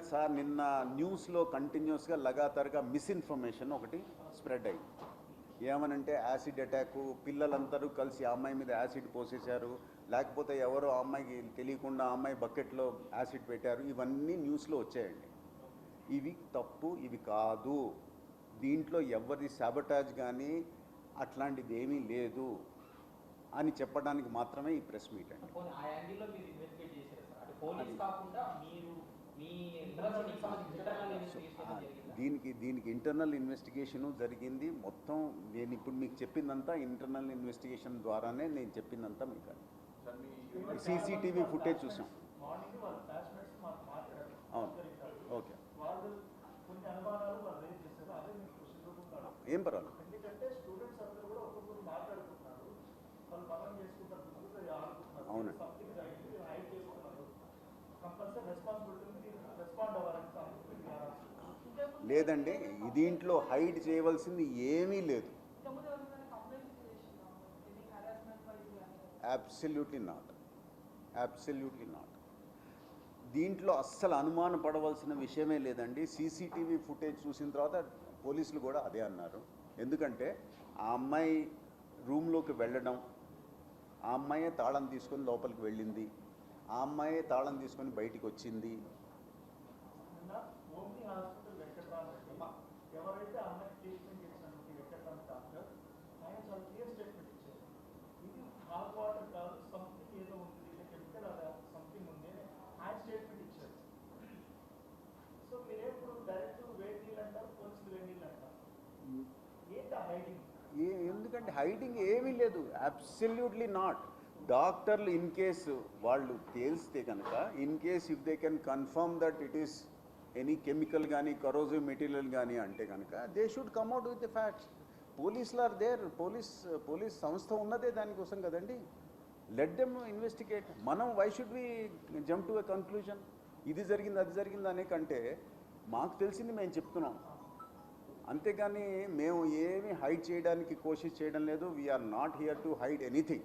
Sir నిన్న న్యూస్లో కంటిన్యూస్గా లగాతారుగా మిస్ఇన్ఫర్మేషన్ ఒకటి స్ప్రెడ్ అయ్యింది ఏమనంటే యాసిడ్ అటాక్ పిల్లలందరూ కలిసి ఆ అమ్మాయి మీద యాసిడ్ పోసేశారు లేకపోతే ఎవరో ఆ అమ్మాయికి తెలియకుండా ఆ అమ్మాయి బకెట్లో యాసిడ్ పెట్టారు ఇవన్నీ న్యూస్లో వచ్చాయండి. ఇవి తప్పు ఇవి కాదు. దీంట్లో ఎవరి సాబటాజ్ కానీ అట్లాంటిది ఏమీ లేదు అని చెప్పడానికి మాత్రమే ఈ ప్రెస్ మీట్ అండి. దీనికి దీనికి ఇంటర్నల్ ఇన్వెస్టిగేషను జరిగింది. మొత్తం నేను ఇప్పుడు మీకు చెప్పిందంతా ఇంటర్నల్ ఇన్వెస్టిగేషన్ ద్వారానే నేను చెప్పిందంతా మీకు. సీసీటీవీ ఫుటేజ్ చూసాం. అవును. ఓకే. ఏం పర్వాలేదు. అవునండి. లేదండి దీంట్లో హైడ్ చేయవలసింది ఏమీ లేదు. అబ్సల్యూట్లీ నాట్ అబ్సల్యూట్లీ నాట్ దీంట్లో అస్సలు అనుమాన పడవలసిన విషయమే లేదండి. సీసీటీవీ ఫుటేజ్ చూసిన తర్వాత పోలీసులు కూడా అదే అన్నారు. ఎందుకంటే ఆ అమ్మాయి రూమ్లోకి వెళ్ళడం ఆ అమ్మాయే తాళం తీసుకొని లోపలికి వెళ్ళింది ఆ అమ్మాయే తాళం తీసుకొని బయటికి వచ్చింది నిన్న ఓమ్ని హాస్పిటల్ వెంకట్రామరెడ్డి ఎవరైతే అమ్మాయి ట్రీట్మెంట్ చేసినటువంటి వెంకట్రామ డాక్టర్ ఆయన చాలా క్లియర్ స్టేట్మెంట్ ఇచ్చారు. ఇది హాట్ వాటర్ కాదు సంథింగ్ ఏదో ఉంది కెమికల్ అలా సంథింగ్ ఉంది అని ఆయన స్టేట్మెంట్ ఇచ్చారు. సో మీరు ఎప్పుడు డైరెక్ట్ వేడి నీళ్ళు అంటారు పోలీసులు వేడి నీళ్ళు అంటారు? ఏంటి హైడింగ్ ఏ ఎందుకంటే హైడింగ్ ఏమీ లేదు అబ్సల్యూట్లీ నాట్ డాక్టర్లు ఇన్ కేసు వాళ్ళు తేల్స్తే కనుక in case if they can confirm that it is any chemical కానీ కరోజివ్ మెటీరియల్ కానీ అంటే కనుక they should come out with the facts పోలీసులు ఆర్ దేర్ పోలీస్ పోలీస్ సంస్థ ఉన్నదే దానికోసం కదండి. లెట్ దెమ్ ఇన్వెస్టిగేట్ మనం why should we jump to a conclusion ఇది జరిగింది అది జరిగింది అనే కంటే మాకు తెలిసింది మేము చెప్తున్నాం. అంతేగాని మేము ఏమి హైడ్ చేయడానికి కోషిష్ చేయడం లేదు. We are not here to hide anything